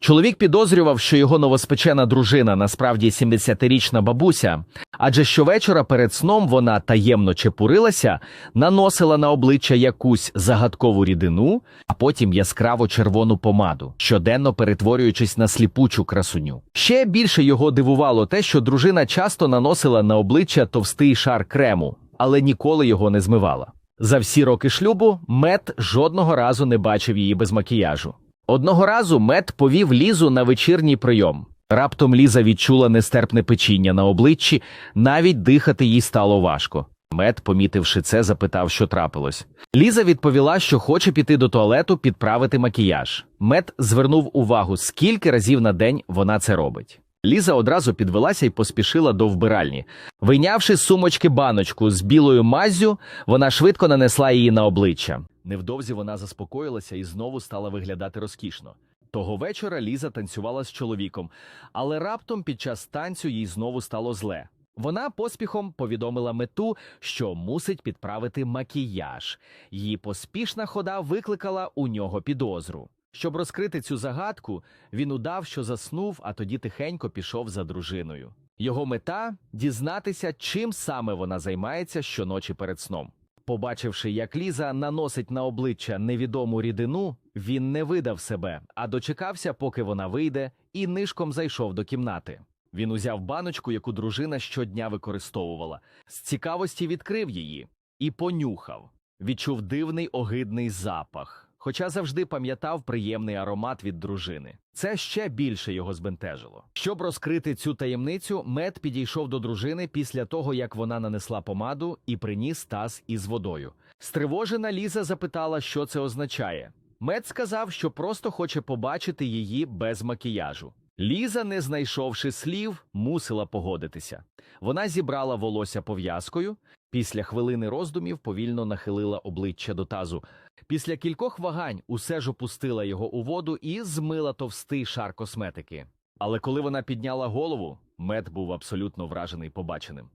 Чоловік підозрював, що його новоспечена дружина насправді 70-річна бабуся, адже щовечора перед сном вона таємно чепурилася, наносила на обличчя якусь загадкову рідину, а потім яскраво червону помаду, щоденно перетворюючись на сліпучу красуню. Ще більше його дивувало те, що дружина часто наносила на обличчя товстий шар крему, але ніколи його не змивала. За всі роки шлюбу Мет жодного разу не бачив її без макіяжу. Одного разу Мет повів Лізу на вечірній прийом. Раптом Ліза відчула нестерпне печіння на обличчі, навіть дихати їй стало важко. Мет, помітивши це, запитав, що трапилось. Ліза відповіла, що хоче піти до туалету підправити макіяж. Мет звернув увагу, скільки разів на день вона це робить. Ліза одразу підвелася і поспішила до вбиральні. Вийнявши з сумочки баночку з білою маззю, вона швидко нанесла її на обличчя. Невдовзі вона заспокоїлася і знову стала виглядати розкішно. Того вечора Ліза танцювала з чоловіком, але раптом під час танцю їй знову стало зле. Вона поспіхом повідомила мету, що мусить підправити макіяж. Її поспішна хода викликала у нього підозру. Щоб розкрити цю загадку, він удав, що заснув, а тоді тихенько пішов за дружиною. Його мета дізнатися, чим саме вона займається щоночі перед сном. Побачивши, як Ліза наносить на обличчя невідому рідину, він не видав себе, а дочекався, поки вона вийде, і нишком зайшов до кімнати. Він узяв баночку, яку дружина щодня використовувала, з цікавості відкрив її і понюхав. Відчув дивний огидний запах. Хоча завжди пам'ятав приємний аромат від дружини. Це ще більше його збентежило. Щоб розкрити цю таємницю, Мед підійшов до дружини після того, як вона нанесла помаду і приніс таз із водою. Стривожена Ліза запитала, що це означає. Мед сказав, що просто хоче побачити її без макіяжу. Ліза, не знайшовши слів, мусила погодитися. Вона зібрала волосся пов'язкою. Після хвилини роздумів повільно нахилила обличчя до тазу. Після кількох вагань усе ж опустила його у воду і змила товстий шар косметики. Але коли вона підняла голову, мед був абсолютно вражений побаченим.